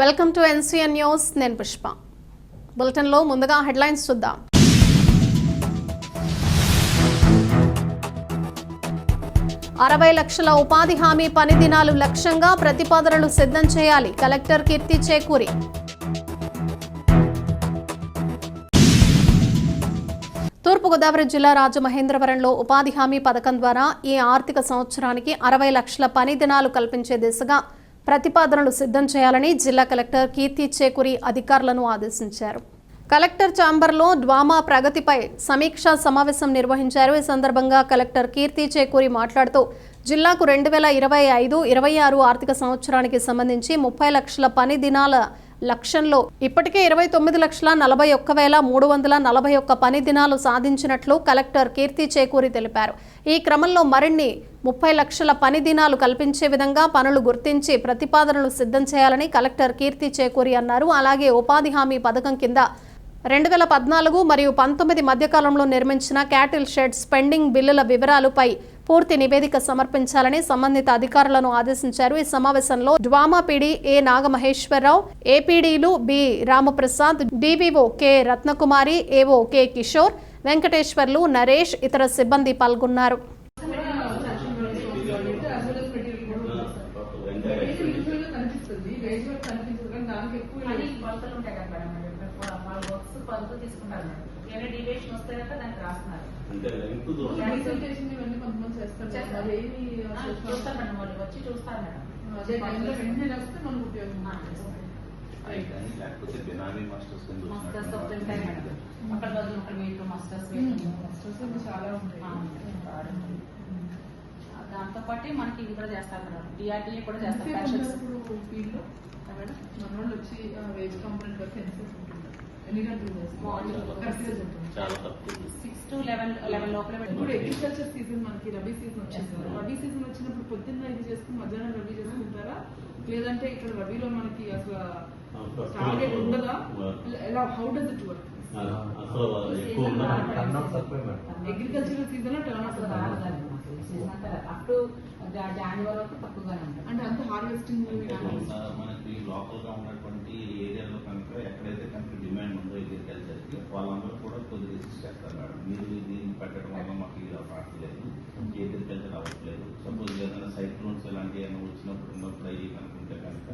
Welcome to NCN news నేను పుష్ప. బులెటిన్లో ముందుగా హెడ్లైన్స్ చూద్దాం. అరవై లక్షల ఉపాధి హామీ పని దినాలు లక్ష్యంగా ప్రతిపాదనలు సిద్ధం చేయాలి. కలెక్టర్ కీర్తి చేకూరి. తూర్పుగోదావరి జిల్లా రాజమహేంద్రవరంలో ఉపాధి హామీ పథకం ద్వారా ఈ ఆర్థిక సంవత్సరానికి అరవై లక్షల పని దినాలు కల్పించే దిశగా ప్రతిపాదనలు సిద్ధం చేయాలని జిల్లా కలెక్టర్ కీర్తి చేకూరి అధికారులను ఆదేశించారు. కలెక్టర్ ఛాంబర్లో డ్వామా ప్రగతిపై సమీక్షా సమావేశం నిర్వహించారు. ఈ సందర్భంగా కలెక్టర్ కీర్తి చేకూరి మాట్లాడుతూ జిల్లాకు రెండు వేల ఇరవై ఐదు ఇరవై ఆరు ఆర్థిక సంవత్సరానికి సంబంధించి ముప్పై లక్షల పని దినాల లక్ష్యంలో ఇప్పటికే ఇరవై తొమ్మిది లక్షల నలభై ఒక్క వేల మూడు వందల నలభై ఒక్క పని దినాలు సాధించినట్లు కలెక్టర్ కీర్తి చేకూరి తెలిపారు. ఈ క్రమంలో మరిన్ని ముప్పై లక్షల పని దినాలు కల్పించే విధంగా పనులు గుర్తించి ప్రతిపాదనలు సిద్ధం చేయాలని కలెక్టర్ కీర్తి చేకూరి అన్నారు. అలాగే ఉపాధి హామీ పథకం కింద రెండు వేల పద్నాలుగు మరియు పంతొమ్మిది మధ్యకాలంలో నిర్మించిన క్యాటిల్ షెడ్స్ పెండింగ్ బిల్లుల వివరాలపై పూర్తి నివేదిక సమర్పించాలని సంబంధిత అధికారులను ఆదేశించారు. ఈ సమావేశంలో DWAMA PD A Nagamaheswararao ఏపీడీలు B Ramprasad DVO K Ratnakumari AO K Kishore Venkateswarlu Naresh ఇతర సిబ్బంది పాల్గొన్నారు. తీసుకుంటారు మేడం ఏమైనా డీవియేషన్ వస్తే కనుక దానికి రాస్తున్నారు ఏమి చూస్తారు మేడం వాళ్ళు వచ్చి చూస్తారు మేడం. అదే టైంలో వెంటనే రాస్తే మనకు ఉపయోగం లేకపోతే బినామీ మాస్టర్స్ మాస్టర్స్ ఉంటాయి మేడం. అక్కడ బదులు ఒకటి మీకు మాస్టర్స్ Masters ఇంకా చాలా ఉంటాయి. దాంతో పాటు మనకి ఇది కూడా చేస్తారు మేడం. డిఆర్డీఏ కూడా చేస్తారు ఫీల్డ్ మేడం. మన వాళ్ళు వచ్చి వేజ్ కంపెనీ ఎన్ని గంటలు చాలా తక్కువ సిక్స్ టు లెవెన్ లెవెన్ లోపలే ఇప్పుడు అగ్రికల్చర్ సీజన్ మనకి rabi season Yes. Rabi season వచ్చినప్పుడు పొద్దున్న ఇది చేసుకుని మధ్యాహ్నం రబీ చేసుకుంటారా లేదంటే ఇక్కడ రబీలో మనకి అసలు టార్గెట్ ఉండదా ఎలా how does it work agricultural సీజన్లో టర్న్ అసలు రాదు దాన్ని మాకు. ఈ సీజన్ అంతా రాదు. అప్ టు జా- జనవరి వరకు తక్కువగానే ఉంటుంది అంటే అంత హార్వెస్టింగ్ మనకి లోకల్గా ఉన్నటువంటి ఏరియాలో కనుక ఎక్కడైతే కనుక డిమాండ్ ఉందో అగ్రికల్చర్కి వాళ్ళందరూ కూడా కొద్దిగా రిజిస్ట్ చేస్తారు మేడం మీరు దీన్ని పెట్టడం వల్ల మాకు ఇది రావట్లేదు అగ్రికల్చర్ అవ్వట్లేదు సపోజ్ ఏదైనా సైక్లోన్స్ ఇలాంటివి ఏమైనా వచ్చినప్పుడు ఉన్నప్పుడు అయ్యి కనుక